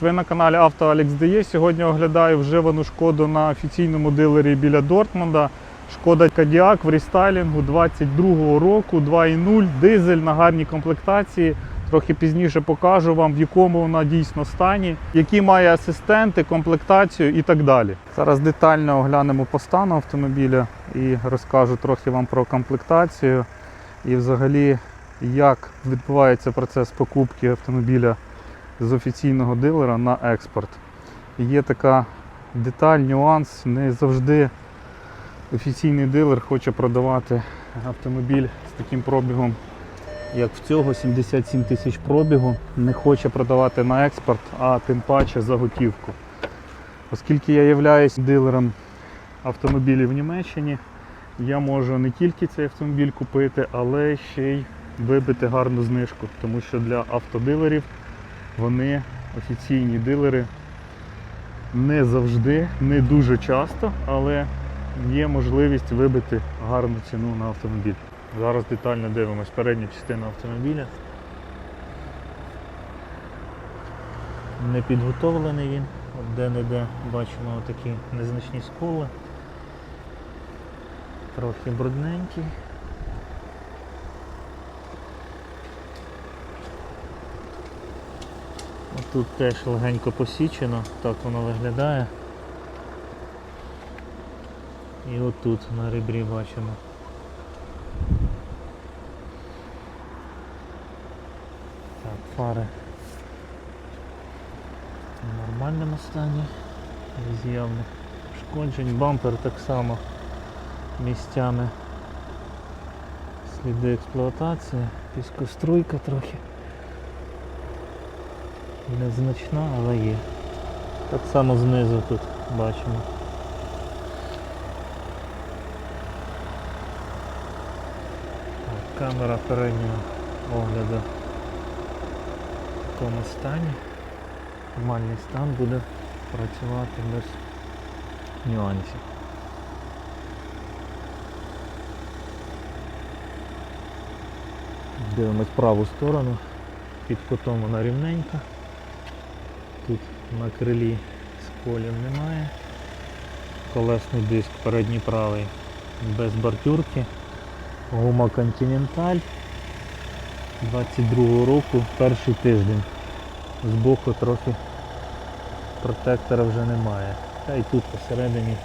Ви на каналі Авто AlexDE. Сьогодні оглядаю вживану шкоду на офіційному дилері біля Дортмунда. Шкода Кадіак в рестайлінгу 22-го року, 2.0, дизель на гарній комплектації. Трохи пізніше покажу вам, в якому вона дійсно стані, які має асистенти, комплектацію і так далі. Зараз детально оглянемо по стану автомобіля і розкажу трохи вам про комплектацію і взагалі як відбувається процес покупки автомобіля з офіційного дилера на експорт. Є така деталь, нюанс. Не завжди офіційний дилер хоче продавати автомобіль з таким пробігом, як в цього 77 тисяч пробігу. Не хоче продавати на експорт, а тим паче за готівку. Оскільки я являюсь дилером автомобілів в Німеччині, я можу не тільки цей автомобіль купити, але ще й вибити гарну знижку, тому що для автодилерів вони офіційні дилери не завжди, не дуже часто, але є можливість вибити гарну ціну на автомобіль. Зараз детально дивимось передню частину автомобіля. Не підготовлений він, де-не-де бачимо такі незначні сколи. Трохи брудненький. Тут теж легенько посічено, так воно виглядає. І отут на ребрі бачимо. Так, фари в нормальному стані, без явних пошкоджень. Бампер так само місцями сліди експлуатації, піскоструйка трохи. Незначна, але є. Так само знизу тут бачимо. Камера переднього огляду в такому стані. Нормальний стан буде працювати без нюансів. Дивимось праву сторону, під кутом вона рівненька. На крилі сколів немає. Колесний диск передній правий без бортюрки. Гума Continental 22 року, перший тиждень. Збоку трохи протектора вже немає. Та і тут посередині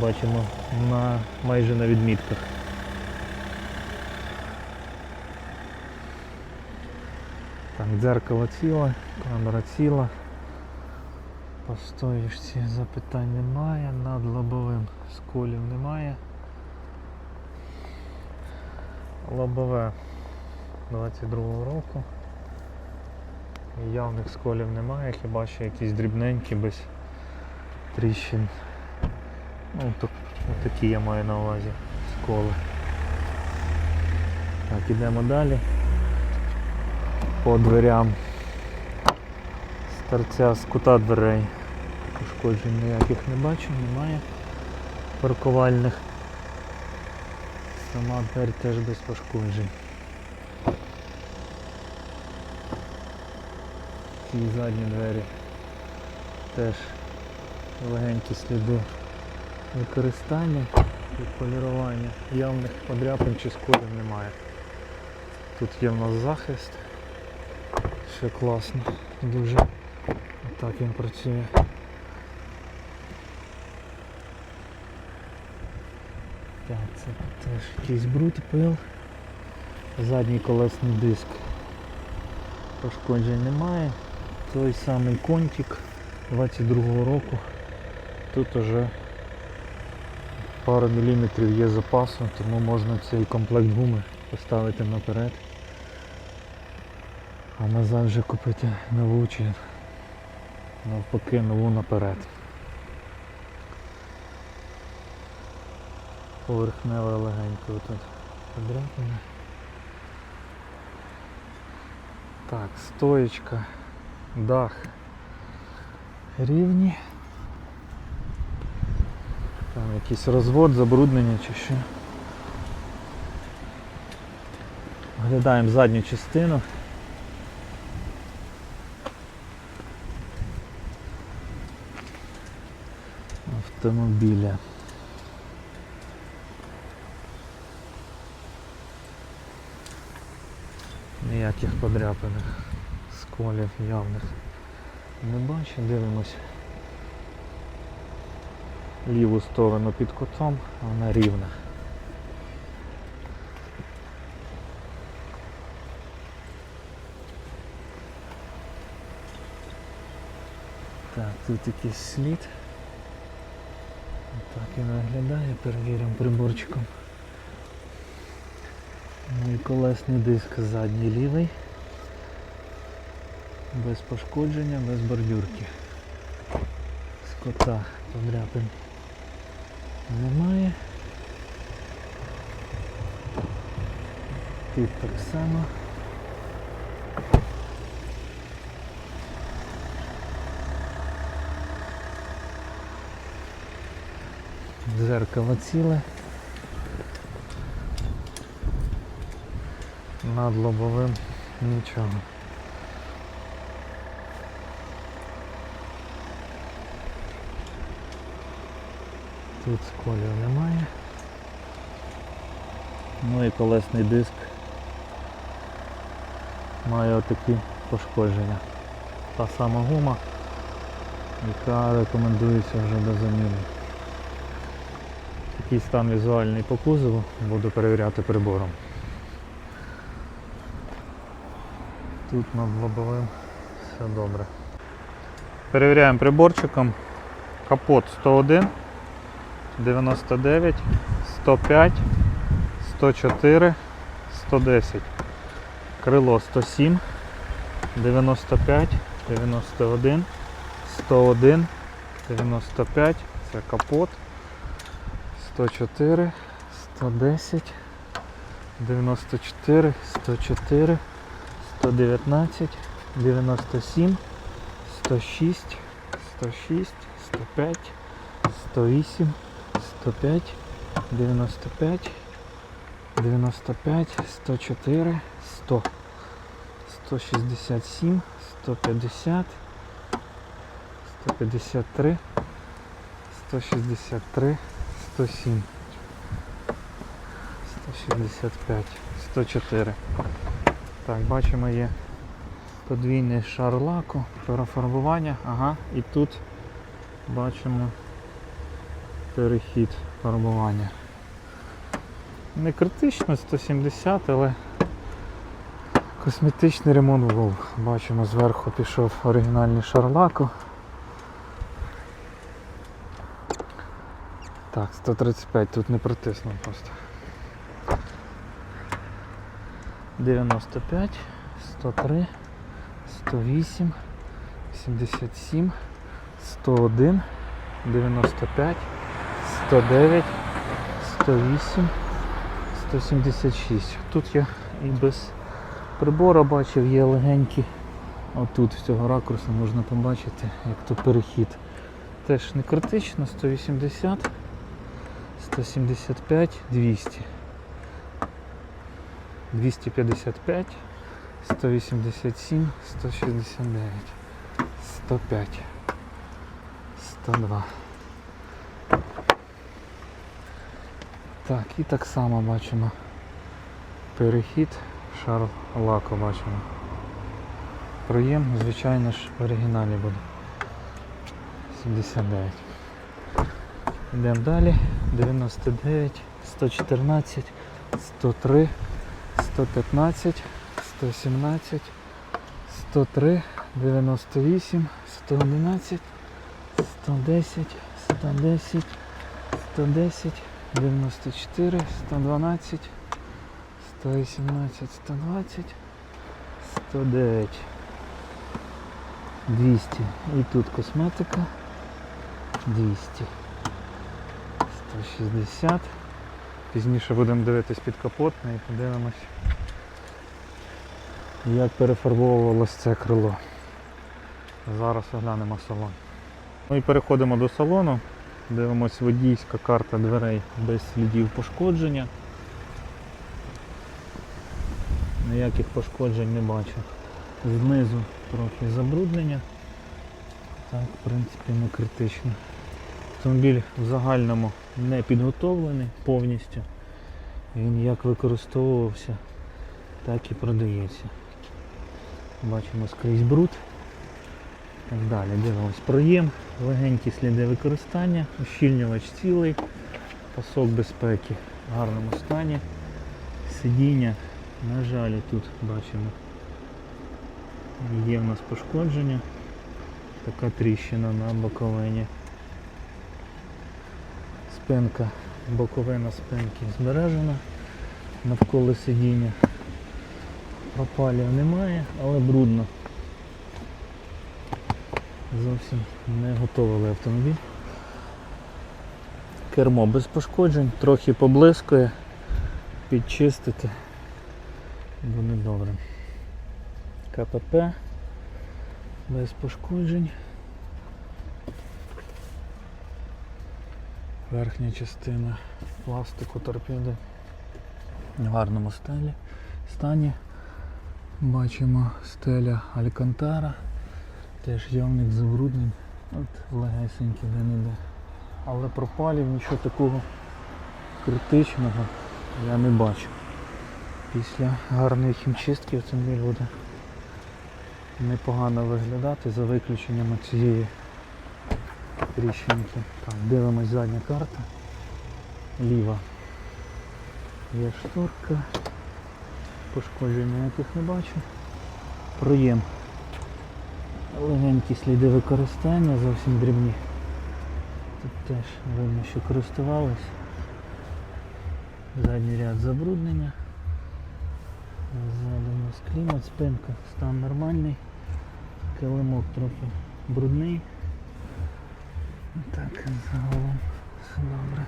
бачимо на, майже на відмітках. Так, дзеркало ціле, камера ціла. По стоїшці запитань немає, над лобовим сколів немає. Лобове 22 року. Явних сколів немає, хіба що якісь дрібненькі без тріщин. Ну, то, такі я маю на увазі сколи. Так, ідемо далі. По дверям торця з кута дверей. Пошкоджень ніяких не бачу, немає паркувальних. Сама двері теж без пошкоджень. Ці задні двері теж легенькі сліди використання і полірування. Явних подряпин чи сколів немає. Тут є в нас захист. Ще класно, дуже. Так він працює. Так, це теж якийсь бруд, пил. Задній колесний диск. Пошкоджень немає. Той самий контик 22-го року. Тут уже пару міліметрів є запасу, тому можна цей комплект гуми поставити наперед. А назад вже купити нову чи навпаки нову наперед. Поверхневе легенько тут подряпане. Так, стоечка, дах рівні. Там якийсь розвод, забруднення чи що. Оглядаємо задню частину. Автомобіля. Ніяких подряпаних сколів явних не бачу, дивимось ліву сторону під кутом, вона рівна. Так, тут якийсь слід. Так він виглядає, перевіримо приборчиком. І колесний диск задній лівий. Без пошкодження, без бордюрки. Скота подряпин немає. Тут так само. Дзеркало ціле. Над лобовим нічого. Тут сколів немає. Ну і колесний диск має отакі пошкодження. Та сама гума, яка рекомендується вже до заміни. Такий стан візуальний по кузову, буду перевіряти прибором. Тут над лобовим все добре. Перевіряємо приборчиком. Капот 101, 99, 105, 104, 110. Крило 107, 95, 91, 101, 95. Це капот. 104, 110, 94, 104, 119, 97, 106, 106, 105, 108, 105, 95, 95, 104, 100, 167, 150, 153, 163, 107, 165, 104. Так, бачимо є подвійний шар лаку, перефарбування, ага, і тут бачимо перехід фарбування. Не критично 170, але косметичний ремонт був. Бачимо, зверху пішов оригінальний шар лаку. Так, 135 тут не протиснув просто. 95, 103, 108, 77, 101, 95, 109, 108, 176. Тут я і без прибора бачив, є легенькі. Отут з цього ракурсу можна побачити, як тут перехід. Теж не критично, 180, 175, 200. 255, 187, 169, 105, 102. Так, і так само бачимо перехід, шар лаку бачимо. Проєм, звичайно ж, в оригіналі буде. 79. Йдемо далі. 99, 114, 103, 115, 117, 103, 98, 111, 110, 110, 110, 94, 112, 118, 120, 109, 200. І тут косметика 200. 160. Пізніше будемо дивитись під капотне і подивимось, як перефарбовувалось це крило. Зараз оглянемо салон. Ну переходимо до салону. Дивимось водійська карта дверей без слідів пошкодження. Ніяких пошкоджень не бачу. Знизу трохи забруднення. Так, в принципі, не критично. Автомобіль в загальному не підготовлений повністю. Він як використовувався, так і продається. Бачимо скрізь бруд. Так далі, дивимось проєм, легенькі сліди використання, ущільнювач цілий, пасок безпеки в гарному стані. Сидіння, на жаль, тут бачимо, є в нас пошкодження, така тріщина на боковині. Спинка, боковина спинки збережена навколо сидіння. Пропалів немає, але брудно. Зовсім не готовили автомобіль. Кермо без пошкоджень, трохи поблискує, підчистити буде добре. КПП без пошкоджень. Верхня частина пластику торпеди в гарному стелі, стані. Бачимо стеля Алькантара, теж явних забруднень, от легесенький де не де. Але пропалів нічого такого критичного я не бачу. Після гарної хімчистки автомобіль буде непогано виглядати за виключенням цієї тріщинки. Так, дивимось задня карта. Ліва. Є шторка. Пошкоджень ніяких не бачу. Проєм. Легенькі сліди використання, зовсім дрібні. Тут теж видно, що користувались. Задній ряд забруднення. Ззаду у нас клімат, спинка, стан нормальний. Килимок трохи брудний. Так, загалом все добре.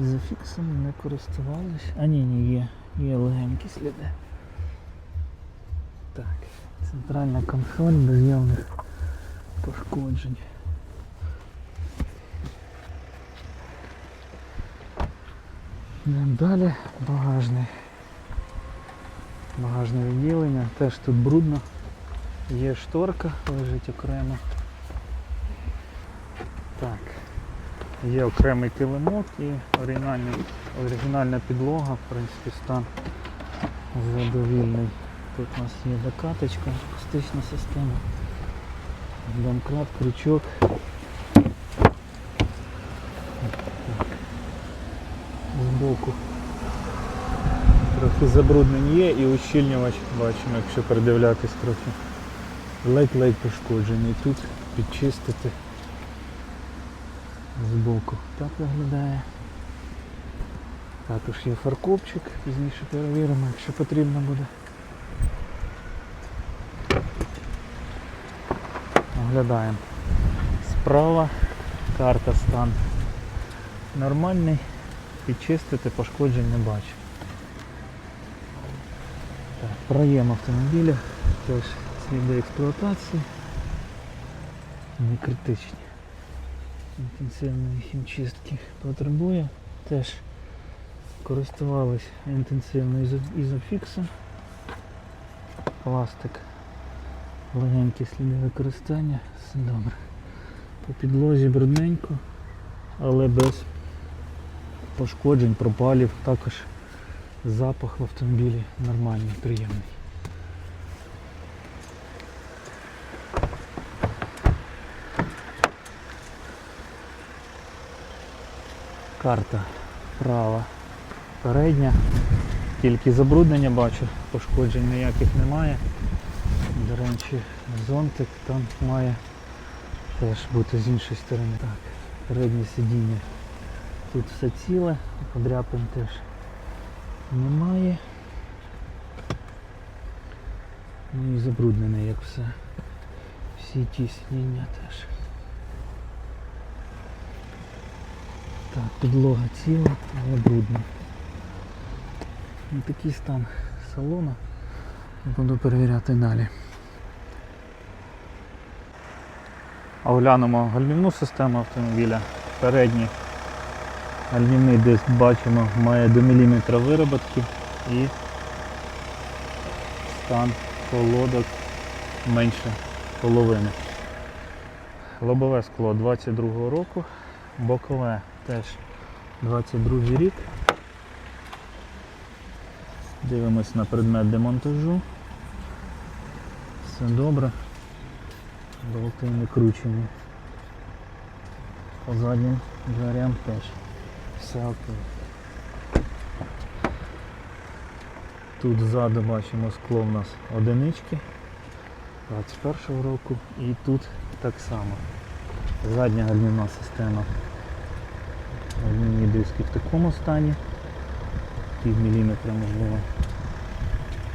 Зафіксом не користувались. А ні, ні, є. Є легенькі сліди. Так, центральна консоль без явних пошкоджень. Йдемо далі, багажний. Багажне відділення, теж тут брудно. Є шторка, лежить окремо. Так. Є окремий килимок і оригінальний, оригінальна підлога, в принципі, стан задовільний. Тут у нас є докаточка, акустична система, домкрат, крючок. Збоку трохи забруднень є і ущільнювач бачимо, якщо передивлятись трохи. Ледь-ледь пошкоджений. Тут підчистити збоку. Так виглядає. Також є фаркопчик, пізніше перевіримо, якщо потрібно буде. Оглядаємо. Справа карта стан нормальний, підчистити пошкоджень не бачу. Так, проєм автомобіля, теж сліди експлуатації, не критичні. Інтенсивної хімчистки потребує. Теж користувались інтенсивною ізо- ізофіксом. Пластик. Легенькі сліди використання. Все добре. По підлозі брудненько, але без пошкоджень, пропалів. Також запах в автомобілі нормальний, приємний. Карта права передня. Тільки забруднення бачу, пошкоджень ніяких немає. До речі, зонтик там має теж бути з іншої сторони. Так, переднє сидіння. Тут все ціле, подряпин теж немає. Ну і забруднене, як все. Всі ті сидіння теж. Так, підлога ціла, але брудна. Такий стан салону. Буду перевіряти далі. Оглянемо гальмівну систему автомобіля. Передній гальмівний диск бачимо має до міліметра вироботки і стан колодок менше половини. лобове скло 22 року, бокове теж 22 рік. Дивимось на предмет демонтажу. Все добре. Болти не кручені. По заднім дверям теж. Все окей. Тут ззаду бачимо скло в нас одинички 21 року і тут так само. Задня гальмівна система. Гальмівні диски в такому стані. Пів міліметра можливо.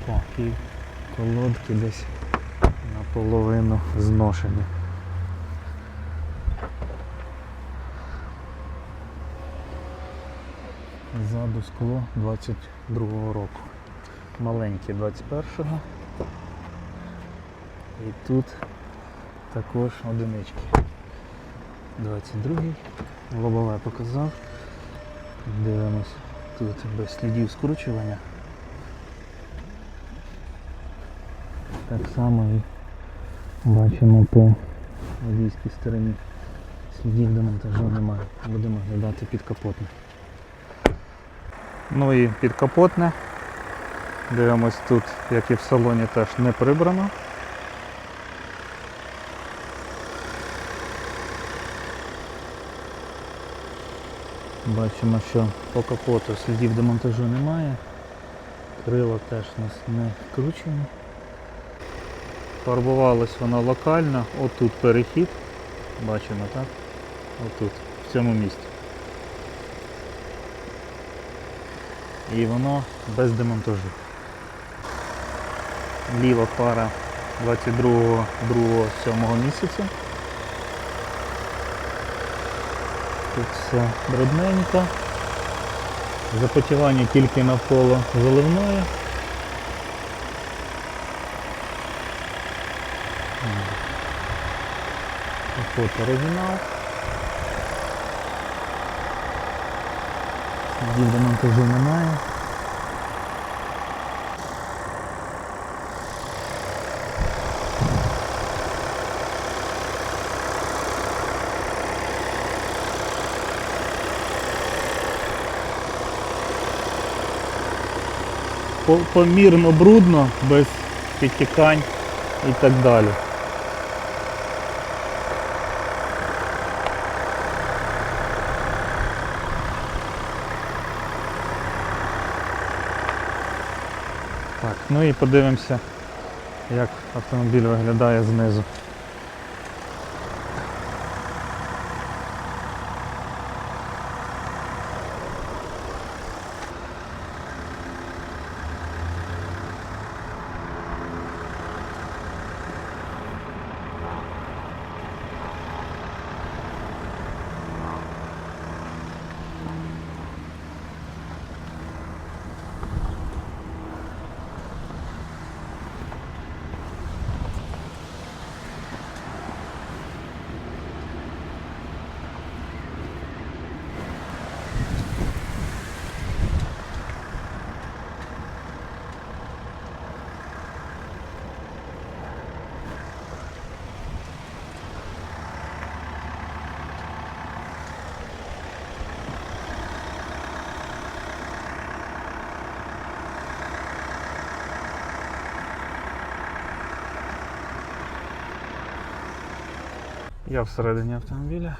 О, і колодки десь наполовину зношені. Ззаду скло 22-го року. Маленьке 21-го. І тут також одинички. 22-й. Лобове показав. Дивимось тут без слідів скручування. Так само і бачимо по водійській стороні. Слідів демонтажу немає. Будемо глядати підкапотне. Ну і підкапотне. Дивимось тут, як і в салоні, теж не прибрано. Бачимо, що по капоту слідів демонтажу немає. Крила теж у нас не вкручені. Фарбувалась вона локально, отут перехід. Бачимо, так? Отут, в цьому місці. І воно без демонтажу. Ліва фара 22 2 7 місяця. Тут все брудненько. Запотівання тільки навколо заливної. Фото оригінал. Слідів демонтажу немає. Помірно брудно, без підтікань і так далі. Так, ну і подивимося, як автомобіль виглядає знизу. Я всередині автомобіля.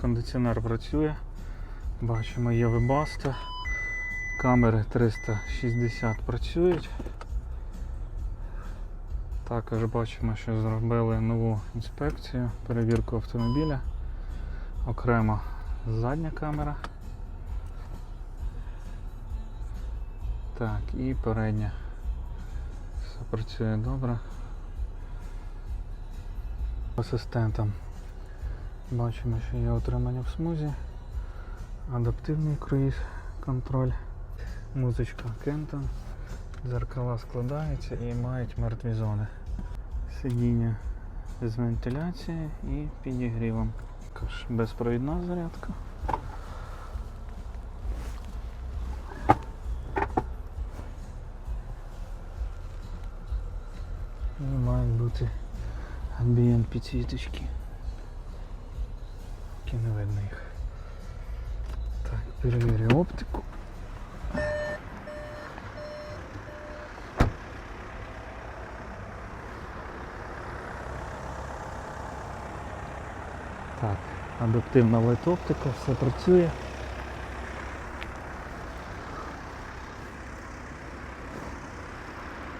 Кондиціонер працює. Бачимо, є вебаста. Камери 360 працюють. Також бачимо, що зробили нову інспекцію, перевірку автомобіля. Окремо задня камера. Так, і передня. Все працює добре. Асистентом бачимо, що є отримання в смузі, адаптивний круїз контроль, музичка Кентон, дзеркала складаються і мають мертві зони. Сидіння з вентиляцією і підігрівом. Також безпровідна зарядка. І мають бути амбієнт підсвіточки. Оптику. Так, адаптивна лайт-оптика, все працює.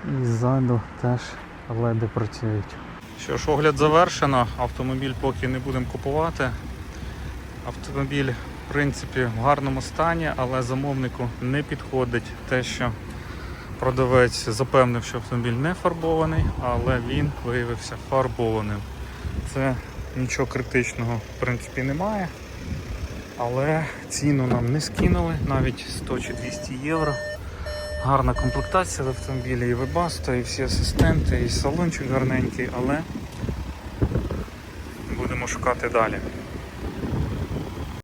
І ззаду теж леди працюють. Що ж, огляд завершено. Автомобіль поки не будемо купувати. Автомобіль, в принципі, в гарному стані, але замовнику не підходить те, що продавець запевнив, що автомобіль не фарбований, але він виявився фарбованим. Це нічого критичного в принципі немає. Але ціну нам не скинули, навіть 100 чи 200 євро. Гарна комплектація в автомобілі, і вебасто, і всі асистенти, і салончик гарненький, але будемо шукати далі.